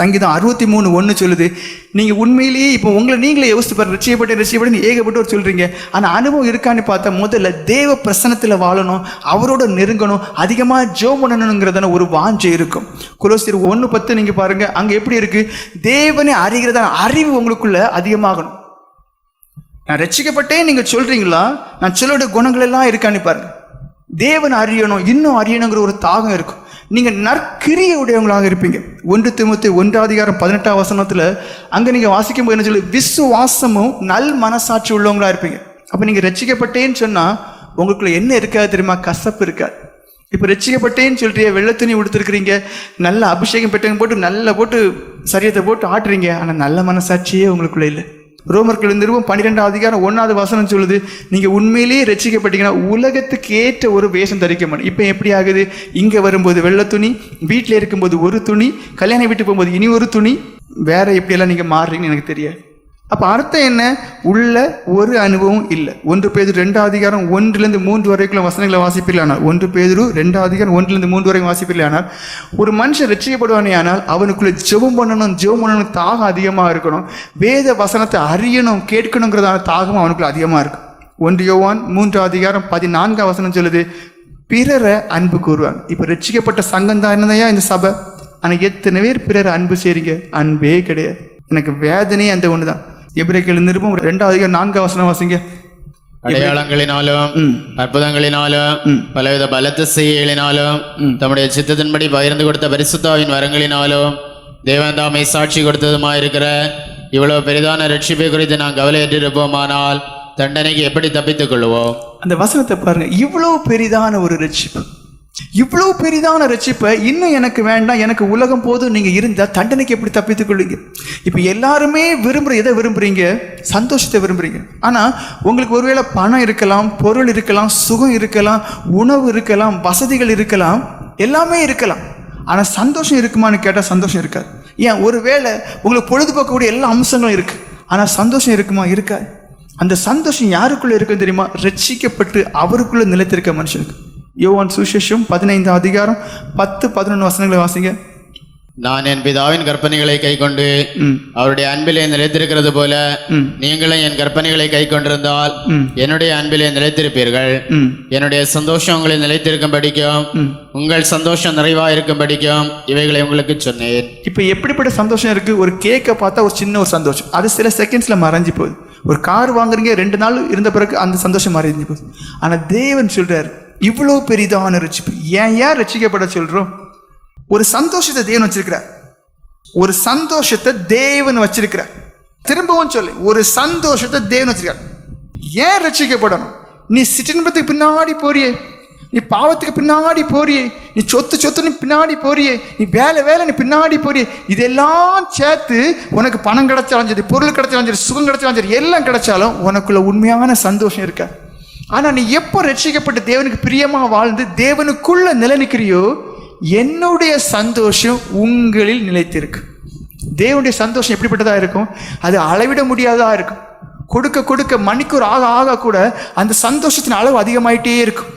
சங்கீதம் அறுபத்தி மூணு ஒன்று சொல்லுது. நீங்கள் உண்மையிலேயே இப்போ உங்களை நீங்களே யோசித்து பாரு ரசிக்கப்பட்டு ரசிக்கப்பட்டு ஏகப்பட்டு சொல்கிறீங்க ஆனால் அனுபவம் இருக்கான்னு பார்த்தா முதல்ல தேவ பிரசனத்தில் வாழணும் அவரோட நெருங்கணும் அதிகமாக ஜோ பண்ணணுங்கிறதான ஒரு வாஞ்சை இருக்கும். குலோசியர் ஒன்று பத்து நீங்கள் பாருங்கள் அங்கே எப்படி இருக்குது தேவனை அறிகிறதான அறிவு உங்களுக்குள்ள அதிகமாகணும். நான் ரசிக்கப்பட்டே நீங்கள் சொல்கிறீங்களா நான் சிலோட குணங்கள் எல்லாம் இருக்கான்னு பாருங்கள் தேவன் அறியணும் இன்னும் அறியணுங்கிற ஒரு தாகம் இருக்கும். நீங்கள் நற்கிரிய உடையவங்களாக இருப்பீங்க. ஒன்று திமுத்தி ஒன்றாம் அதிகாரம் பதினெட்டாம் வசனத்தில் அங்கே நீங்கள் வாசிக்கும் போது என்ன சொல்லி? விசுவாசமும் நல் மனசாட்சி உள்ளவங்களாக இருப்பீங்க. அப்போ நீங்கள் ரட்சிக்கப்பட்டேன்னு சொன்னால் உங்களுக்குள்ள என்ன இருக்காது தெரியுமா? கசப்பு இருக்காது. இப்போ ரட்சிக்கப்பட்டேன்னு சொல்றிய வெள்ளை துணி உடுத்துருக்குறீங்க நல்ல அபிஷேகம் பெட்டகம் போட்டு நல்லா போட்டு சரியத்தை போட்டு ஆட்டுறீங்க ஆனால் நல்ல மனசாட்சியே உங்களுக்குள்ள இல்லை. ரோமர்கள் நிறுவம் பன்னிரெண்டாம் அதிகாரம் ஒன்றாவது வசனம் சொல்லுது நீங்கள் உண்மையிலேயே ரசிக்கப்பட்டீங்கன்னா உலகத்துக்கு ஏற்ற ஒரு வேஷம் தரிக்க மாட்டோம் இப்போ எப்படி ஆகுது? இங்கே வரும்போது வெள்ளை துணி வீட்டில் இருக்கும்போது ஒரு துணி கல்யாணம் வீட்டுக்கு போகும்போது இனி ஒரு துணி வேற எப்படியெல்லாம் நீங்கள் மாறுறீங்கன்னு எனக்கு தெரியாது. அப்போ அர்த்தம் என்ன? உள்ள ஒரு அனுபவம் இல்லை. ஒன்று பேது ரெண்டு அதிகாரம் ஒன்றுலேருந்து மூன்று வரைக்கும் வசனங்களை வாசிப்பில்லையானால் ஆனால் ஒன்று பேதுரு ரெண்டு அதிகாரம் ஒன்றுலேருந்து மூன்று வரைக்கும் வாசிப்பில்லையானால் ஒரு மனுஷன் ரட்சிக்கப்படுவானே ஆனால் அவனுக்குள்ளே ஜெபம் பண்ணணும் ஜெபம் பண்ணணும் தாகம் அதிகமாக இருக்கணும். வேத வசனத்தை அறியணும் கேட்கணுங்கிறதான தாகம் அவனுக்குள்ள அதிகமாக இருக்கும் ஒன்று யோவான் மூன்று அதிகாரம் பதினான்காம் வசனம் சொல்லுது பிறரை அன்பு கூறுவாங்க இப்போ ரட்சிக்கப்பட்ட சங்கம் தான் என்னதையா இந்த சபை? ஆனால் எத்தனை பேர் பிறரை அன்பு செய்றீங்க? அன்பே கிடையாது. எனக்கு வேதனையே அந்த ஒன்று தான் எபிரேக்கில் நிருபம் ரெண்டாவது நான்காம் வசனம் வாசிங்க. அடையாளங்களினாலும். அற்புதங்களினாலும். பலவித பலத்த செய்கைகளினாலும் தம்முடைய சித்தத்தின்படி பகிர்ந்து கொடுத்த பரிசுத்தாவின் வரங்களினாலும் தேவன் தாமை சாட்சி கொடுத்ததுமாயிருக்கிற இவ்வளவு பெரிதான ரட்சிப்பை குறித்து நான் கவலையற்றிருப்போமானால் தண்டனைக்கு எப்படி தப்பித்துக் கொள்வோம் அந்த வசனத்தை பாருங்க. இவ்வளவு பெரிதான ஒரு ரட்சிப்பு. இவ்வளவு பெரிதான ரட்சிப்பை இன்னும் எனக்கு வேண்டாம் எனக்கு உலகம் போதும் நீங்க இருந்தா தண்டனைக்கு எப்படி தப்பித்துக் கொள்வீங்க இப்போ எல்லாருமே விரும்புற எதை விரும்புறீங்க? சந்தோஷத்தை விரும்புறீங்க. ஆனா உங்களுக்கு ஒருவேளை பணம் இருக்கலாம் பொருள் இருக்கலாம் சுகம் இருக்கலாம் உணவு இருக்கலாம் வசதிகள் இருக்கலாம் எல்லாமே இருக்கலாம். ஆனா சந்தோஷம் இருக்குமான்னு கேட்டால் சந்தோஷம் இருக்காது. ஏன்? ஒருவேளை உங்களுக்கு பொழுதுபோக்கக்கூடிய எல்லா அம்சங்களும் இருக்கு. ஆனா சந்தோஷம் இருக்குமா? இருக்காது. அந்த சந்தோஷம் யாருக்குள்ள இருக்குன்னு தெரியுமா? ரட்சிக்கப்பட்டு அவருக்குள்ள நிலைத்திருக்க மனுஷனுக்கு. யோவான் சுசேஷம் பதினைந்தாம் அதிகாரம் பத்து பதினொன்று வசனங்களை வாசிங்க. நான் என் பிதாவின் கற்பனைகளை கைக்கொண்டு அவருடைய அன்பிலே நிலைத்திருக்கிறது போல. நீங்களும் என் கற்பனைகளை கை கொண்டிருந்தால். என்னுடைய அன்பிலே நிலைத்திருப்பீர்கள். என்னுடைய சந்தோஷம் உங்களில் நிலைத்திருக்கும் படிக்கும். உங்கள் சந்தோஷம் நிறைவாக இருக்கும் படிக்கும் இவைகளை உங்களுக்கு சொன்னேன். இப்போ எப்படிப்பட்ட சந்தோஷம் இருக்கு? ஒரு கேக்கை பார்த்தா ஒரு சின்ன ஒரு சந்தோஷம். அது சில செகண்ட்ஸ்ல மறைஞ்சு போகுது. ஒரு கார் வாங்குறீங்க ரெண்டு நாள் இருந்த பிறகு அந்த சந்தோஷம் மறைஞ்சு போகுது. ஆனா தேவன் சொல்றாரு இவ்வளவு பெரிதான ரட்சிப்பு. ஏன் ஏன் ரசிக்கப்பட சொல்றோம்? ஒரு சந்தோஷத்தை தேவன் வச்சிருக்கிறார். ஒரு சந்தோஷத்தை தேவன் வச்சிருக்கிறார். திரும்பவும் சொல்லு ஒரு சந்தோஷத்தை தேவன் வச்சிருக்கார் ஏன் ரசிக்கப்படணும் நீ சிற்றின்பத்துக்கு பின்னாடி போறியே. நீ பாவத்துக்கு பின்னாடி போறியே. நீ சொத்து சொத்துன்னு பின்னாடி போறியே. நீ வேலை வேலை நீ பின்னாடி போறியே. இதெல்லாம் சேர்த்து உனக்கு பணம் கிடைச்சாலும் சரி பொருள் கிடைச்சாலும் சரி சுகம் கிடைச்சாலும் சரி எல்லாம் கிடைச்சாலும் உனக்குள்ள உண்மையான சந்தோஷம் இருக்கா? ஆனால் நீ எப்போ ரட்சிக்கப்பட்டு தேவனுக்கு பிரியமாக வாழ்ந்து தேவனுக்குள்ள நிலநிற்கிறியோ என்னுடைய சந்தோஷம் உங்களில் நிலைத்திருக்கு. தேவனுடைய சந்தோஷம் எப்படிப்பட்டதாக இருக்கும்? அது அளவிட முடியாததாக இருக்கும். கொடுக்க கொடுக்க மணிக்கூர் ஆக ஆக கூட அந்த சந்தோஷத்தின் அளவு அதிகமாயிட்டே இருக்கும்.